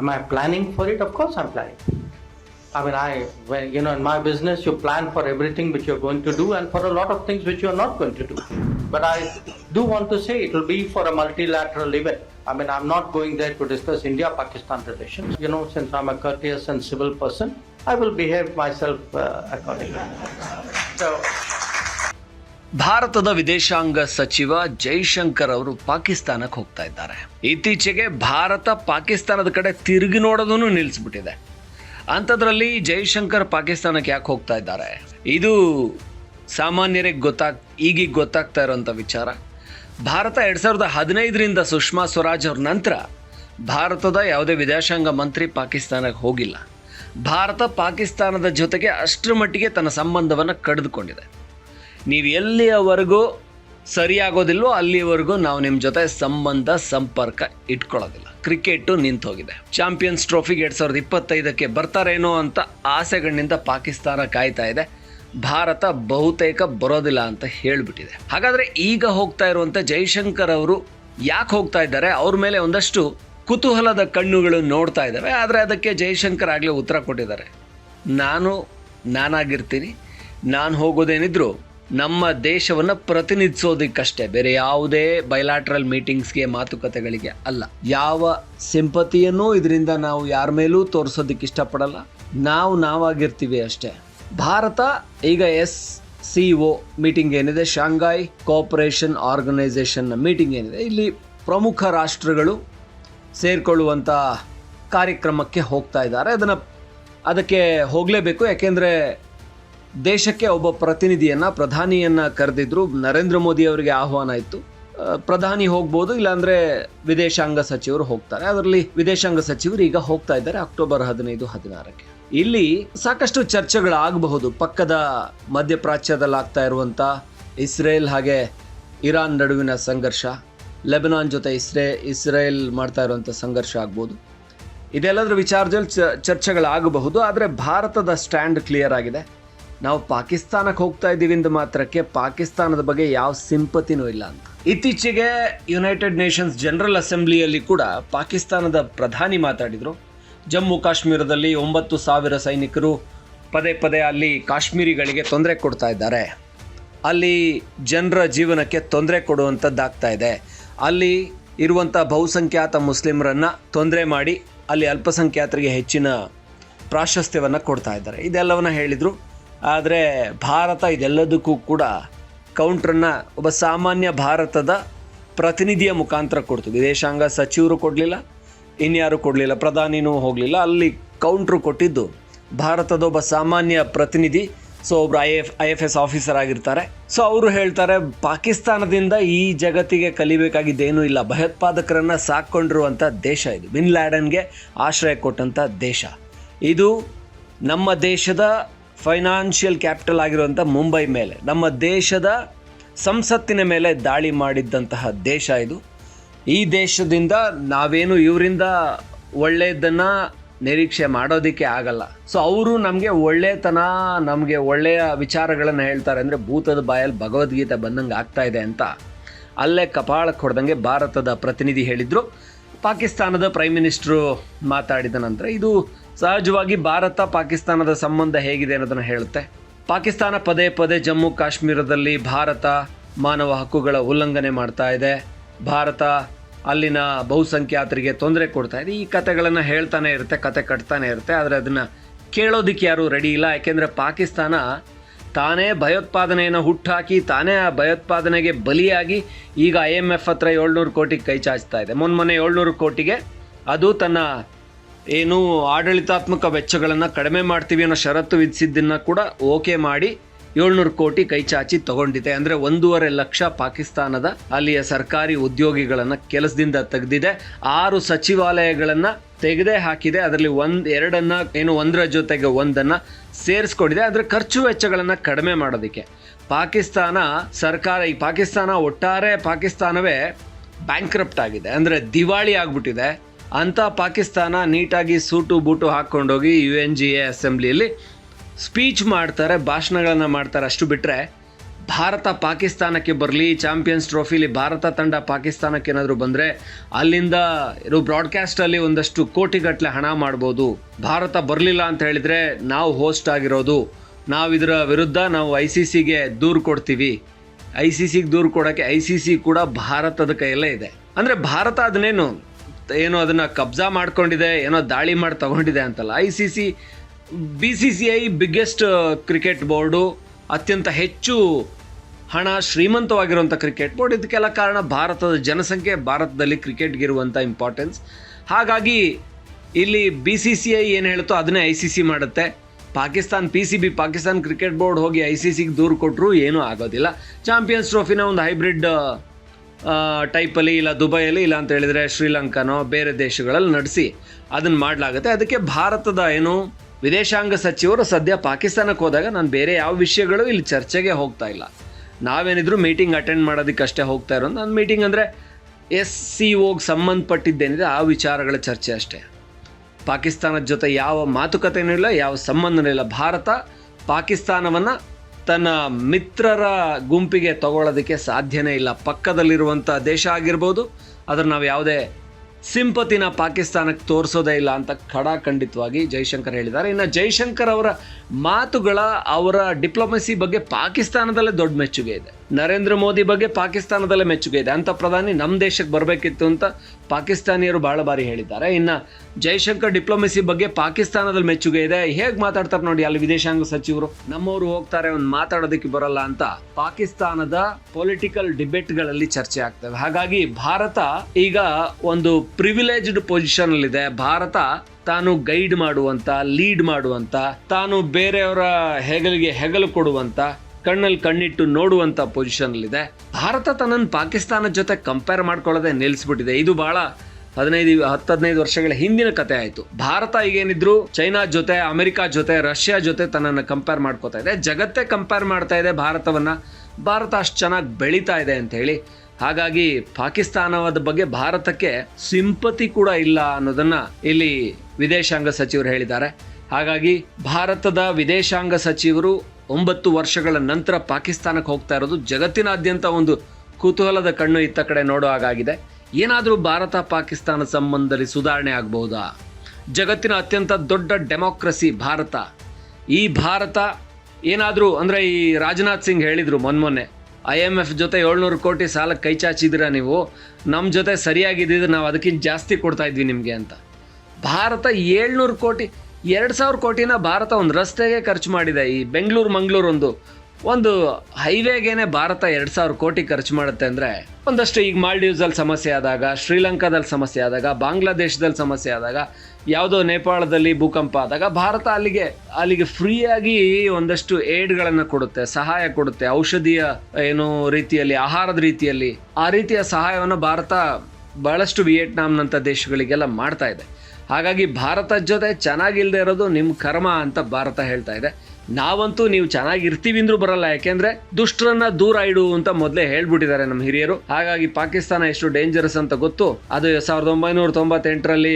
Am I planning for it? Of course, I'm planning. I mean, I, you know, in my business, you plan for everything which you're going to do and for a lot of things which you're not going to do. But I do want to say it will be for a multilateral event. I mean, I'm not going there to discuss India Pakistan relations. You know, since I'm a courteous and civil person, I will behave myself uh, accordingly. So, ಭಾರತದ ವಿದೇಶಾಂಗ ಸಚಿವ ಜೈಶಂಕರ್ ಅವರು ಪಾಕಿಸ್ತಾನಕ್ಕೆ ಹೋಗ್ತಾ ಇದ್ದಾರೆ. ಇತ್ತೀಚೆಗೆ ಭಾರತ ಪಾಕಿಸ್ತಾನದ ಕಡೆ ತಿರುಗಿ ನೋಡೋದನ್ನು ನಿಲ್ಲಿಸ್ಬಿಟ್ಟಿದೆ. ಅಂಥದ್ರಲ್ಲಿ ಜೈಶಂಕರ್ ಪಾಕಿಸ್ತಾನಕ್ಕೆ ಯಾಕೆ ಹೋಗ್ತಾ ಇದ್ದಾರೆ? ಇದು ಸಾಮಾನ್ಯರಿಗೆ ಗೊತ್ತಾಗ್ ಈಗೀಗ ಗೊತ್ತಾಗ್ತಾ ಇರೋಂಥ ವಿಚಾರ. ಭಾರತ ಎರಡು ಸಾವಿರದ ಹದಿನೈದರಿಂದ ಸುಷ್ಮಾ ಸ್ವರಾಜ್ ಅವ್ರ ನಂತರ ಭಾರತದ ಯಾವುದೇ ವಿದೇಶಾಂಗ ಮಂತ್ರಿ ಪಾಕಿಸ್ತಾನಕ್ಕೆ ಹೋಗಿಲ್ಲ. ಭಾರತ ಪಾಕಿಸ್ತಾನದ ಜೊತೆಗೆ ಅಷ್ಟರ ಮಟ್ಟಿಗೆ ತನ್ನ ಸಂಬಂಧವನ್ನು ಕಡಿದುಕೊಂಡಿದೆ. ನೀವು ಎಲ್ಲಿಯವರೆಗೂ ಸರಿಯಾಗೋದಿಲ್ವೋ ಅಲ್ಲಿವರೆಗೂ ನಾವು ನಿಮ್ಮ ಜೊತೆ ಸಂಬಂಧ, ಸಂಪರ್ಕ ಇಟ್ಕೊಳ್ಳೋದಿಲ್ಲ. ಕ್ರಿಕೆಟು ನಿಂತು ಹೋಗಿದೆ ಚಾಂಪಿಯನ್ಸ್ ಟ್ರೋಫಿಗೆ ಎರಡು ಸಾವಿರದ ಇಪ್ಪತ್ತೈದಕ್ಕೆ ಬರ್ತಾರೇನೋ ಅಂತ ಆಸೆಗಳಿಂದ ಪಾಕಿಸ್ತಾನ ಕಾಯ್ತಾ ಇದೆ. ಭಾರತ ಬಹುತೇಕ ಬರೋದಿಲ್ಲ ಅಂತ ಹೇಳಿಬಿಟ್ಟಿದೆ. ಹಾಗಾದರೆ ಈಗ ಹೋಗ್ತಾ ಇರುವಂಥ ಜೈಶಂಕರ್ ಅವರು ಯಾಕೆ ಹೋಗ್ತಾ ಇದ್ದಾರೆ? ಅವ್ರ ಮೇಲೆ ಒಂದಷ್ಟು ಕುತೂಹಲದ ಕಣ್ಣುಗಳು ನೋಡ್ತಾ ಇದ್ದಾವೆ ಆದರೆ ಅದಕ್ಕೆ ಜೈಶಂಕರ್ ಆಗಲೇ ಉತ್ತರ ಕೊಟ್ಟಿದ್ದಾರೆ. ನಾನು ನಾನಾಗಿರ್ತೀನಿ. ನಾನು ಹೋಗೋದೇನಿದ್ರು ನಮ್ಮ ದೇಶವನ್ನು ಪ್ರತಿನಿಧಿಸೋದಕ್ಕಷ್ಟೇ, ಬೇರೆ ಯಾವುದೇ ಬೈಲಾಟ್ರಲ್ ಮೀಟಿಂಗ್ಸ್ಗೆ ಮಾತುಕತೆಗಳಿಗೆ ಅಲ್ಲ. ಯಾವ ಸಿಂಪತಿಯನ್ನು ಇದರಿಂದ ನಾವು ಯಾರ ಮೇಲೂ ತೋರಿಸೋದಕ್ಕೆ ಇಷ್ಟಪಡಲ್ಲ. ನಾವು ನಾವಾಗಿರ್ತೀವಿ ಅಷ್ಟೇ. ಭಾರತ ಈಗ ಎಸ್ ಸಿ ಒ ಮೀಟಿಂಗ್ ಏನಿದೆ ಶಾಂಘಾಯ್ ಕೋಪರೇಷನ್ ಆರ್ಗನೈಸೇಷನ್ ಮೀಟಿಂಗ್ ಏನಿದೆ. ಇಲ್ಲಿ ಪ್ರಮುಖ ರಾಷ್ಟ್ರಗಳು ಸೇರಿಕೊಳ್ಳುವಂಥ ಕಾರ್ಯಕ್ರಮಕ್ಕೆ ಹೋಗ್ತಾ ಇದ್ದಾರೆ. ಅದನ್ನು ಅದಕ್ಕೆ ಹೋಗಲೇಬೇಕು, ಯಾಕೆಂದರೆ ದೇಶಕ್ಕೆ ಒಬ್ಬ ಪ್ರತಿನಿಧಿಯನ್ನು, ಪ್ರಧಾನಿಯನ್ನು ಕರೆದಿದ್ರು. ನರೇಂದ್ರ ಮೋದಿ ಅವರಿಗೆ ಆಹ್ವಾನ ಇತ್ತು. ಪ್ರಧಾನಿ ಹೋಗ್ಬೋದು, ಇಲ್ಲಾಂದರೆ ವಿದೇಶಾಂಗ ಸಚಿವರು ಹೋಗ್ತಾರೆ. ಅದರಲ್ಲಿ ವಿದೇಶಾಂಗ ಸಚಿವರು ಈಗ ಹೋಗ್ತಾ ಇದ್ದಾರೆ, ಅಕ್ಟೋಬರ್ ಹದಿನೈದು, ಹದಿನಾರಕ್ಕೆ. ಇಲ್ಲಿ ಸಾಕಷ್ಟು ಚರ್ಚೆಗಳಾಗಬಹುದು. ಪಕ್ಕದ ಮಧ್ಯಪ್ರಾಚ್ಯದಲ್ಲಾಗ್ತಾ ಇರುವಂಥ ಇಸ್ರೇಲ್ ಹಾಗೆ ಇರಾನ್ ನಡುವಿನ ಸಂಘರ್ಷ, ಲೆಬನಾನ್ ಜೊತೆ ಇಸ್ರೇ, ಇಸ್ರೇಲ್ ಮಾಡ್ತಾ ಇರುವಂಥ ಸಂಘರ್ಷ ಆಗ್ಬೋದು. ಇದೆಲ್ಲದರ ವಿಚಾರದಲ್ಲಿ ಚರ್ಚೆಗಳಾಗಬಹುದು, ಆದರೆ ಭಾರತದ ಸ್ಟ್ಯಾಂಡ್ ಕ್ಲಿಯರ್ ಆಗಿದೆ. ನಾವು ಪಾಕಿಸ್ತಾನಕ್ಕೆ ಹೋಗ್ತಾ ಇದ್ದೀವಿ ಅಂದ ಮಾತ್ರಕ್ಕೆ ಪಾಕಿಸ್ತಾನದ ಬಗ್ಗೆ ಯಾವ ಸಿಂಪತಿನೂ ಇಲ್ಲ ಅಂತ. ಇತ್ತೀಚೆಗೆ ಯುನೈಟೆಡ್ ನೇಷನ್ಸ್ ಜನರಲ್ ಅಸೆಂಬ್ಲಿಯಲ್ಲಿ ಕೂಡ ಪಾಕಿಸ್ತಾನದ ಪ್ರಧಾನಿ ಮಾತಾಡಿದರು. ಜಮ್ಮು ಕಾಶ್ಮೀರದಲ್ಲಿ ಒಂಬತ್ತು ಸಾವಿರ ಸೈನಿಕರು ಪದೇ ಪದೇ ಅಲ್ಲಿ ಕಾಶ್ಮೀರಿಗಳಿಗೆ ತೊಂದರೆ ಕೊಡ್ತಾ ಇದ್ದಾರೆ. ಅಲ್ಲಿ ಜನರ ಜೀವನಕ್ಕೆ ತೊಂದರೆ ಕೊಡುವಂಥದ್ದಾಗ್ತಾ ಇದೆ. ಅಲ್ಲಿ ಇರುವಂಥ ಬಹುಸಂಖ್ಯಾತ ಮುಸ್ಲಿಮರನ್ನು ತೊಂದರೆ ಮಾಡಿ ಅಲ್ಲಿ ಅಲ್ಪಸಂಖ್ಯಾತರಿಗೆ ಹೆಚ್ಚಿನ ಪ್ರಾಶಸ್ತ್ಯವನ್ನು ಕೊಡ್ತಾ ಇದ್ದಾರೆ. ಇದೆಲ್ಲವನ್ನ ಹೇಳಿದರು. ಆದರೆ ಭಾರತ ಇದೆಲ್ಲದಕ್ಕೂ ಕೂಡ ಕೌಂಟ್ರನ್ನು ಒಬ್ಬ ಸಾಮಾನ್ಯ ಭಾರತದ ಪ್ರತಿನಿಧಿಯ ಮುಖಾಂತರ ಕೊಡ್ತು. ವಿದೇಶಾಂಗ ಸಚಿವರು ಕೊಡಲಿಲ್ಲ, ಇನ್ಯಾರು ಕೊಡಲಿಲ್ಲ, ಪ್ರಧಾನಿನೂ ಹೋಗಲಿಲ್ಲ. ಅಲ್ಲಿ ಕೌಂಟ್ರು ಕೊಟ್ಟಿದ್ದು ಭಾರತದ ಒಬ್ಬ ಸಾಮಾನ್ಯ ಪ್ರತಿನಿಧಿ, ಸೊ ಒಬ್ರು I F I F S officer ಆಗಿರ್ತಾರೆ. ಸೊ ಅವರು ಹೇಳ್ತಾರೆ, ಪಾಕಿಸ್ತಾನದಿಂದ ಈ ಜಗತ್ತಿಗೆ ಕಲಿಬೇಕಾಗಿದ್ದೇನೂ ಇಲ್ಲ. ಭಯೋತ್ಪಾದಕರನ್ನು ಸಾಕ್ಕೊಂಡಿರುವಂಥ ದೇಶ ಇದು. ಬಿನ್ ಲ್ಯಾಡನ್ಗೆ ಆಶ್ರಯ ಕೊಟ್ಟಂಥ ದೇಶ. ಇದು ನಮ್ಮ ದೇಶದ ಫೈನಾನ್ಷಿಯಲ್ ಕ್ಯಾಪಿಟಲ್ ಆಗಿರುವಂಥ ಮುಂಬೈ ಮೇಲೆ, ನಮ್ಮ ದೇಶದ ಸಂಸತ್ತಿನ ಮೇಲೆ ದಾಳಿ ಮಾಡಿದ್ದಂತಹ ದೇಶ ಇದು. ಈ ದೇಶದಿಂದ ನಾವೇನು ಇವರಿಂದ ಒಳ್ಳೆಯದನ್ನು ನಿರೀಕ್ಷೆ ಮಾಡೋದಕ್ಕೆ ಆಗಲ್ಲ. ಸೊ ಅವರು ನಮಗೆ ಒಳ್ಳೆತನ, ನಮಗೆ ಒಳ್ಳೆಯ ವಿಚಾರಗಳನ್ನು ಹೇಳ್ತಾರೆ ಅಂದರೆ ಭೂತದ ಬಾಯಲ್ಲಿ ಭಗವದ್ಗೀತೆ ಬಂದಂಗೆ ಆಗ್ತಾ ಇದೆ ಅಂತ. ಅಲ್ಲೇ ಕಪಾಳಕ್ಕೆ ಹೊಡೆದಂಗೆ ಭಾರತದ ಪ್ರತಿನಿಧಿ ಹೇಳಿದರು. ಪಾಕಿಸ್ತಾನದ ಪ್ರೈಮ್ ಮಿನಿಸ್ಟ್ರು ಮಾತಾಡಿದ ನಂತರ ಇದು ಸಹಜವಾಗಿ ಭಾರತ ಪಾಕಿಸ್ತಾನದ ಸಂಬಂಧ ಹೇಗಿದೆ ಅನ್ನೋದನ್ನು ಹೇಳುತ್ತೆ. ಪಾಕಿಸ್ತಾನ ಪದೇ ಪದೇ ಜಮ್ಮು ಕಾಶ್ಮೀರದಲ್ಲಿ ಭಾರತ ಮಾನವ ಹಕ್ಕುಗಳ ಉಲ್ಲಂಘನೆ ಮಾಡ್ತಾ ಇದೆ. ಭಾರತ ಅಲ್ಲಿನ ಬಹುಸಂಖ್ಯಾತರಿಗೆ ತೊಂದರೆ ಕೊಡ್ತಾ ಇದೆ. ಈ ಕತೆಗಳನ್ನು ಹೇಳ್ತಾನೆ ಇರುತ್ತೆ, ಕತೆ ಕಟ್ತಾನೆ ಇರುತ್ತೆ, ಆದರೆ ಅದನ್ನು ಕೇಳೋದಕ್ಕೆ ಯಾರೂ ರೆಡಿ ಇಲ್ಲ. ಯಾಕೆಂದರೆ ಪಾಕಿಸ್ತಾನ ತಾನೇ ಭಯೋತ್ಪಾದನೆಯನ್ನು ಹುಟ್ಟಾಕಿ ತಾನೇ ಆ ಭಯೋತ್ಪಾದನೆಗೆ ಬಲಿಯಾಗಿ ಈಗ ಐ ಎಂ ಎಫ್ ಹತ್ರ ಏಳ್ನೂರು ಕೋಟಿಗೆ ಕೈ ಚಾಚ್ತಾ ಇದೆ. ಮೊನ್ನೆ ಏಳ್ನೂರು ಕೋಟಿಗೆ ಅದು ತನ್ನ ಏನು ಆಡಳಿತಾತ್ಮಕ ವೆಚ್ಚಗಳನ್ನು ಕಡಿಮೆ ಮಾಡ್ತೀವಿ ಅನ್ನೋ ಷರತ್ತು ವಿಧಿಸಿದ್ದನ್ನು ಕೂಡ ಓಕೆ ಮಾಡಿ ಏಳ್ನೂರು ಕೋಟಿ ಕೈ ಚಾಚಿ ತಗೊಂಡಿದೆ. ಅಂದರೆ ಒಂದೂವರೆ ಲಕ್ಷ ಪಾಕಿಸ್ತಾನದ ಅಲ್ಲಿಯ ಸರ್ಕಾರಿ ಉದ್ಯೋಗಿಗಳನ್ನು ಕೆಲಸದಿಂದ ತೆಗೆದಿದೆ. ಆರು ಸಚಿವಾಲಯಗಳನ್ನು ತೆಗೆದೇ ಹಾಕಿದೆ. ಅದರಲ್ಲಿ ಒಂದು, ಎರಡನ್ನ, ಏನು ಒಂದರ ಜೊತೆಗೆ ಒಂದನ್ನು ಸೇರಿಸ್ಕೊಂಡಿದೆ. ಅದರ ಖರ್ಚು ವೆಚ್ಚಗಳನ್ನು ಕಡಿಮೆ ಮಾಡೋದಕ್ಕೆ. ಪಾಕಿಸ್ತಾನ ಸರ್ಕಾರ, ಈ ಪಾಕಿಸ್ತಾನ ಒಟ್ಟಾರೆ ಪಾಕಿಸ್ತಾನವೇ ಬ್ಯಾಂಕ್ರಪ್ಟ್ ಆಗಿದೆ. ಅಂದರೆ ದಿವಾಳಿ ಆಗ್ಬಿಟ್ಟಿದೆ. ಅಂಥ ಪಾಕಿಸ್ತಾನ ನೀಟಾಗಿ ಸೂಟು ಬೂಟು ಹಾಕ್ಕೊಂಡೋಗಿ ಯು ಎನ್ ಜಿ ಎ ಅಸೆಂಬ್ಲಿಯಲ್ಲಿ ಸ್ಪೀಚ್ ಮಾಡ್ತಾರೆ, ಭಾಷಣಗಳನ್ನು ಮಾಡ್ತಾರೆ. ಅಷ್ಟು ಬಿಟ್ಟರೆ ಭಾರತ ಪಾಕಿಸ್ತಾನಕ್ಕೆ ಬರಲಿ, ಚಾಂಪಿಯನ್ಸ್ ಟ್ರೋಫಿಲಿ ಭಾರತ ತಂಡ ಪಾಕಿಸ್ತಾನಕ್ಕೆ ಏನಾದರೂ ಬಂದರೆ ಅಲ್ಲಿಂದ ಇದು ಬ್ರಾಡ್ಕಾಸ್ಟಲ್ಲಿ ಒಂದಷ್ಟು ಕೋಟಿಗಟ್ಟಲೆ ಹಣ ಮಾಡ್ಬೋದು. ಭಾರತ ಬರಲಿಲ್ಲ ಅಂತ ಹೇಳಿದರೆ ನಾವು ಹೋಸ್ಟ್ ಆಗಿರೋದು. ನಾವು ಇದರ ವಿರುದ್ಧ ನಾವು ಐ ಸಿ ಸಿಗೆ ದೂರು ಕೊಡ್ತೀವಿ. ಐ ಸಿ ಸಿಗೆ ದೂರು ಕೊಡೋಕ್ಕೆ ಐ ಸಿ ಸಿ ಕೂಡ ಭಾರತದ ಕೈಯಲ್ಲೇ ಇದೆ. ಅಂದರೆ ಭಾರತ ಅದನ್ನೇನು, ಏನೋ ಅದನ್ನು ಕಬ್ಜಾ ಮಾಡ್ಕೊಂಡಿದೆ, ಏನೋ ದಾಳಿ ಮಾಡಿ ತಗೊಂಡಿದೆ ಅಂತಲ್ಲ. I C C B C C I biggest cricket board ಅತ್ಯಂತ ಹೆಚ್ಚು ಹಣ ಶ್ರೀಮಂತವಾಗಿರುವಂಥ ಕ್ರಿಕೆಟ್ ಬೋರ್ಡ್ ಇದಕ್ಕೆಲ್ಲ ಕಾರಣ ಭಾರತದ ಜನಸಂಖ್ಯೆ, ಭಾರತದಲ್ಲಿ ಕ್ರಿಕೆಟ್ಗಿರುವಂಥ ಇಂಪಾರ್ಟೆನ್ಸ್ ಹಾಗಾಗಿ ಇಲ್ಲಿ ಬಿ ಸಿ ಸಿ ಐ ಏನು ಹೇಳುತ್ತೋ ಅದನ್ನೇ ಐ ಸಿ ಸಿ ಮಾಡುತ್ತೆ. Pakistan P C B Pakistan cricket board ಹೋಗಿ ಐ ಸಿ ಸಿಗೆ ದೂರು ಕೊಟ್ಟರು ಏನೂ ಆಗೋದಿಲ್ಲ. ಚಾಂಪಿಯನ್ಸ್ ಟ್ರೋಫಿನ ಒಂದು ಹೈಬ್ರಿಡ್ ಟೈಪಲ್ಲಿ ಇಲ್ಲ ದುಬೈಯಲ್ಲಿ ಇಲ್ಲ ಅಂತ ಹೇಳಿದರೆ ಶ್ರೀಲಂಕಾನೋ ಬೇರೆ ದೇಶಗಳಲ್ಲಿ ನಡೆಸಿ ಅದನ್ನು ಮಾಡಲಾಗುತ್ತೆ. ಅದಕ್ಕೆ ಭಾರತದ ಏನು ವಿದೇಶಾಂಗ ಸಚಿವರು ಸದ್ಯ ಪಾಕಿಸ್ತಾನಕ್ಕೆ ಹೋದಾಗ ನಾನು ಬೇರೆ ಯಾವ ವಿಷಯಗಳು ಇಲ್ಲಿ ಚರ್ಚೆಗೆ ಹೋಗ್ತಾ ಇಲ್ಲ. ನಾವೇನಿದ್ರು ಮೀಟಿಂಗ್ ಅಟೆಂಡ್ ಮಾಡೋದಕ್ಕಷ್ಟೇ ಹೋಗ್ತಾ ಇರೋದು. ನಾನು ಮೀಟಿಂಗ್ ಅಂದರೆ ಎಸ್ ಸಿ ಓಗೆ ಸಂಬಂಧಪಟ್ಟಿದ್ದೇನಿದೆ, ಆ ವಿಚಾರಗಳ ಚರ್ಚೆ ಅಷ್ಟೇ. ಪಾಕಿಸ್ತಾನದ ಜೊತೆ ಯಾವ ಮಾತುಕತೆನೂ ಇಲ್ಲ, ಯಾವ ಸಂಬಂಧನೂ ಇಲ್ಲ. ಭಾರತ ಪಾಕಿಸ್ತಾನವನ್ನು ತನ್ನ ಮಿತ್ರರ ಗುಂಪಿಗೆ ತಗೊಳ್ಳೋದಕ್ಕೆ ಸಾಧ್ಯನೇ ಇಲ್ಲ. ಪಕ್ಕದಲ್ಲಿರುವಂಥ ದೇಶ ಆಗಿರ್ಬೋದು ಅದನ್ನು ನಾವು ಯಾವುದೇ ಸಿಂಪತಿನ ಪಾಕಿಸ್ತಾನಕ್ಕೆ ತೋರಿಸೋದೇ ಇಲ್ಲ ಅಂತ ಖಡಾಖಂಡಿತವಾಗಿ ಜೈಶಂಕರ್ ಹೇಳಿದ್ದಾರೆ. ಇನ್ನು ಜೈಶಂಕರ್ ಅವರ ಮಾತುಗಳ ಅವರ ಡಿಪ್ಲೊಮಸಿ ಬಗ್ಗೆ ಪಾಕಿಸ್ತಾನದಲ್ಲೇ ದೊಡ್ಡ ಮೆಚ್ಚುಗೆ ಇದೆ. ನರೇಂದ್ರ ಮೋದಿ ಬಗ್ಗೆ ಪಾಕಿಸ್ತಾನದಲ್ಲೇ ಮೆಚ್ಚುಗೆ ಇದೆ. ಅಂತ ಪ್ರಧಾನಿ ನಮ್ಮ ದೇಶಕ್ಕೆ ಬರಬೇಕಿತ್ತು ಅಂತ ಪಾಕಿಸ್ತಾನಿಯರು ಭಾಳ ಬಾರಿ ಹೇಳಿದ್ದಾರೆ. ಇನ್ನು ಜೈಶಂಕರ್ ಡಿಪ್ಲೊಮೆಸಿ ಬಗ್ಗೆ ಪಾಕಿಸ್ತಾನದಲ್ಲಿ ಮೆಚ್ಚುಗೆ ಇದೆ. ಹೇಗೆ ಮಾತಾಡ್ತಾರೆ ನೋಡಿ ಅಲ್ಲಿ ವಿದೇಶಾಂಗ ಸಚಿವರು. ನಮ್ಮವರು ಹೋಗ್ತಾರೆ ಒಂದು ಮಾತಾಡೋದಕ್ಕೆ ಬರಲ್ಲ ಅಂತ ಪಾಕಿಸ್ತಾನದ ಪೊಲಿಟಿಕಲ್ ಡಿಬೇಟ್ಗಳಲ್ಲಿ ಚರ್ಚೆ ಆಗ್ತವೆ ಹಾಗಾಗಿ ಭಾರತ ಈಗ ಒಂದು ಪ್ರಿವಿಲೇಜ್ಡ್ ಪೊಸಿಷನ್ ಅಲ್ಲಿದೆ ಭಾರತ ತಾನು ಗೈಡ್ ಮಾಡುವಂತ ಲೀಡ್ ಮಾಡುವಂತ, ತಾನು ಬೇರೆಯವರ ಹೆಗಲಿಗೆ ಹೆಗಲು ಕೊಡುವಂತ ಕಣ್ಣಲ್ಲಿ ಕಣ್ಣಿಟ್ಟು ನೋಡುವಂತ ಪೊಸಿಷನ್ ಅಲ್ಲಿದೆ ಭಾರತ ತನ್ನನ್ನು ಪಾಕಿಸ್ತಾನದ ಜೊತೆ ಕಂಪೇರ್ ಮಾಡ್ಕೊಳ್ಳೋದೇ ನಿಲ್ಲಿಸ್ಬಿಟ್ಟಿದೆ. ಇದು ಬಹಳ ಹದಿನೈದು ಹತ್ತು ಹದಿನೈದು ವರ್ಷಗಳ ಹಿಂದಿನ ಕತೆ ಆಯಿತು. ಭಾರತ ಈಗೇನಿದ್ರು ಚೈನಾ ಜೊತೆ, ಅಮೆರಿಕ ಜೊತೆ, ರಷ್ಯಾ ಜೊತೆ ತನ್ನನ್ನು ಕಂಪೇರ್ ಮಾಡ್ಕೋತಾ ಇದೆ. ಜಗತ್ತೇ ಕಂಪೇರ್ ಮಾಡ್ತಾ ಇದೆ ಭಾರತವನ್ನ. ಭಾರತ ಅಷ್ಟು ಚೆನ್ನಾಗಿ ಬೆಳೀತಾ ಇದೆ ಅಂತ ಹೇಳಿ. ಹಾಗಾಗಿ ಪಾಕಿಸ್ತಾನದ ಬಗ್ಗೆ ಭಾರತಕ್ಕೆ ಸಿಂಪತಿ ಕೂಡ ಇಲ್ಲ ಅನ್ನೋದನ್ನ ಇಲ್ಲಿ ವಿದೇಶಾಂಗ ಸಚಿವರು ಹೇಳಿದ್ದಾರೆ. ಹಾಗಾಗಿ ಭಾರತದ ವಿದೇಶಾಂಗ ಸಚಿವರು ಒಂಬತ್ತು ವರ್ಷಗಳ ನಂತರ ಪಾಕಿಸ್ತಾನಕ್ಕೆ ಹೋಗ್ತಾ ಇರೋದು ಜಗತ್ತಿನಾದ್ಯಂತ ಒಂದು ಕುತೂಹಲದ ಕಣ್ಣು ಇತ್ತ ಕಡೆ ನೋಡೋ ಹಾಗಾಗಿದೆ. ಏನಾದರೂ ಭಾರತ ಪಾಕಿಸ್ತಾನ ಸಂಬಂಧದಲ್ಲಿ ಸುಧಾರಣೆ ಆಗಬಹುದಾ? ಜಗತ್ತಿನ ಅತ್ಯಂತ ದೊಡ್ಡ ಡೆಮೋಕ್ರಸಿ ಭಾರತ. ಈ ಭಾರತ ಏನಾದರೂ ಅಂದರೆ ಈ ರಾಜನಾಥ್ ಸಿಂಗ್ ಹೇಳಿದರು ಮೊನ್ಮೊನ್ನೆ ಐ ಎಂ ಎಫ್ ಜೊತೆ ಏಳ್ನೂರು ಕೋಟಿ ಸಾಲ ಕೈ ನೀವು? ನಮ್ಮ ಜೊತೆ ಸರಿಯಾಗಿದ್ದಿದ್ರೆ ನಾವು ಅದಕ್ಕಿಂತ ಜಾಸ್ತಿ ಕೊಡ್ತಾ ಇದ್ವಿ ನಿಮಗೆ ಅಂತ. ಭಾರತ ಏಳ್ನೂರು ಕೋಟಿ ಎರಡು ಸಾವಿರ ಕೋಟಿನ ಭಾರತ ಒಂದು ರಸ್ತೆಗೆ ಖರ್ಚು ಮಾಡಿದೆ. ಈ ಬೆಂಗಳೂರು, ಮಂಗಳೂರು ಒಂದು ಒಂದು ಹೈವೇಗೇನೆ ಭಾರತ ಎರಡು ಸಾವಿರ ಕೋಟಿ ಖರ್ಚು ಮಾಡುತ್ತೆ ಅಂದರೆ ಒಂದಷ್ಟು ಈಗ ಮಾಲ್ಡೀವ್ಸಲ್ಲಿ ಸಮಸ್ಯೆ ಆದಾಗ, ಶ್ರೀಲಂಕಾದಲ್ಲಿ ಸಮಸ್ಯೆ ಆದಾಗ, ಬಾಂಗ್ಲಾದೇಶದಲ್ಲಿ ಸಮಸ್ಯೆ ಆದಾಗ, ಯಾವುದೋ ನೇಪಾಳದಲ್ಲಿ ಭೂಕಂಪ ಆದಾಗ ಭಾರತ ಅಲ್ಲಿಗೆ ಅಲ್ಲಿಗೆ ಫ್ರೀಯಾಗಿ ಒಂದಷ್ಟು ಏಡ್ಗಳನ್ನು ಕೊಡುತ್ತೆ, ಸಹಾಯ ಕೊಡುತ್ತೆ. ಔಷಧಿಯ ಏನು ರೀತಿಯಲ್ಲಿ, ಆಹಾರದ ರೀತಿಯಲ್ಲಿ ಆ ರೀತಿಯ ಸಹಾಯವನ್ನು ಭಾರತ ಬಹಳಷ್ಟು ವಿಯೆಟ್ನಾಂನಂಥ ದೇಶಗಳಿಗೆಲ್ಲ ಮಾಡ್ತಾ ಇದೆ. ಹಾಗಾಗಿ ಭಾರತದ ಜೊತೆ ಚೆನ್ನಾಗಿಲ್ಲದೆ ಇರೋದು ನಿಮ್ಮ ಕರ್ಮ ಅಂತ ಭಾರತ ಹೇಳ್ತಾ ಇದೆ. ನಾವಂತೂ ನೀವು ಚೆನ್ನಾಗಿರ್ತೀವಿ ಅಂದ್ರೂ ಬರಲ್ಲ, ಯಾಕೆಂದ್ರೆ ದುಷ್ಟರನ್ನ ದೂರ ಇಡು ಅಂತ ಮೊದಲೇ ಹೇಳ್ಬಿಟ್ಟಿದ್ದಾರೆ ನಮ್ಮ ಹಿರಿಯರು. ಹಾಗಾಗಿ ಪಾಕಿಸ್ತಾನ ಎಷ್ಟು ಡೇಂಜರಸ್ ಅಂತ ಗೊತ್ತು. ಅದು ಸಾವಿರದ ಒಂಬೈನೂರ ತೊಂಬತ್ತೆಂಟರಲ್ಲಿ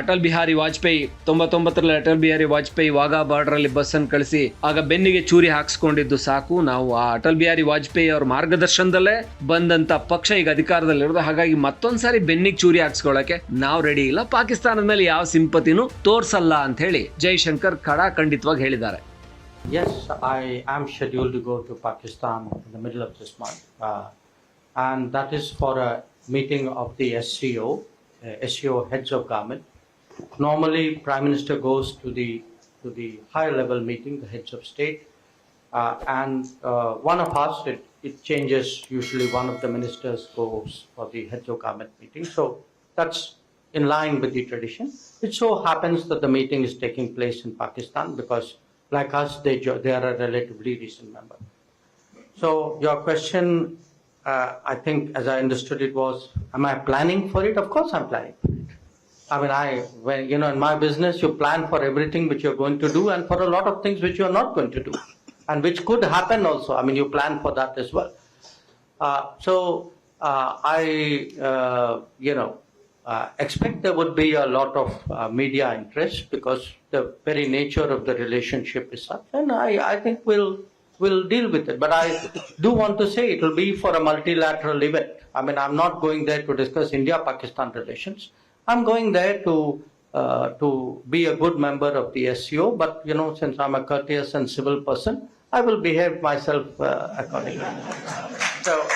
ಅಟಲ್ ಬಿಹಾರಿ ವಾಜಪೇಯಿ, ತೊಂಬತ್ತೊಂಬತ್ತರಲ್ಲಿ ಅಟಲ್ ಬಿಹಾರಿ ವಾಜಪೇಯಿ ವಾಘಾ ಬಾರ್ಡರ್ ಅಲ್ಲಿ ಬಸ್ ಅನ್ನು ಕಳಿಸಿ, ಆಗ ಬೆನ್ನಿಗೆ ಚೂರಿ ಹಾಕಿಸ್ಕೊಂಡಿದ್ದು ಸಾಕು. ನಾವು ಆ ಅಟಲ್ ಬಿಹಾರಿ ವಾಜಪೇಯಿ ಅವ್ರ ಮಾರ್ಗದರ್ಶನದಲ್ಲೇ ಬಂದಂತ ಪಕ್ಷ ಈಗ ಅಧಿಕಾರದಲ್ಲಿರೋದು ಹಾಗಾಗಿ ಮತ್ತೊಂದ್ಸಾರಿ ಬೆನ್ನಿಗೆ ಚೂರಿ ಹಾಕಿಸ್ಕೊಳ್ಳಕ್ಕೆ ನಾವು ರೆಡಿ ಇಲ್ಲ. ಪಾಕಿಸ್ತಾನದ ಮೇಲೆ ಯಾವ ಸಿಂಪತಿನೂ ತೋರ್ಸಲ್ಲ ಅಂತ ಹೇಳಿ ಜೈಶಂಕರ್ ಖಡಾಖಂಡಿತವಾಗಿ ಹೇಳಿದ್ದಾರೆ. Yes, I am scheduled to go to Pakistan in the middle of this month. Uh, and that is for a meeting of the SCO, uh, SCO heads of government. Normally, Prime Minister goes to the to the higher level meeting, the heads of state, uh, and uh, one of us, it, it changes. Usually, one of the ministers goes for the heads of government meeting. So that's in line with the tradition. It so happens that the meeting is taking place in Pakistan because, like us, they they are a relatively recent member. So your question, uh, I think, as I understood it, was, am I planning for it? Of course, I'm planning for it. I mean, I when you know in my business, you plan for everything which you're going to do, and for a lot of things which you're not going to do, and which could happen also. I mean, you plan for that as well. Uh, so uh, I, uh, you know, uh, expect there would be a lot of uh, media interest because the very nature of the relationship is such, and I, I think we'll we'll deal with it. But I do want to say it will be for a multilateral event. I mean, I'm not going there to discuss India-Pakistan relations. I'm going there to uh, to be a good member of the SCO. But you know, since I'm a courteous and civil person, I will behave myself uh, accordingly. So.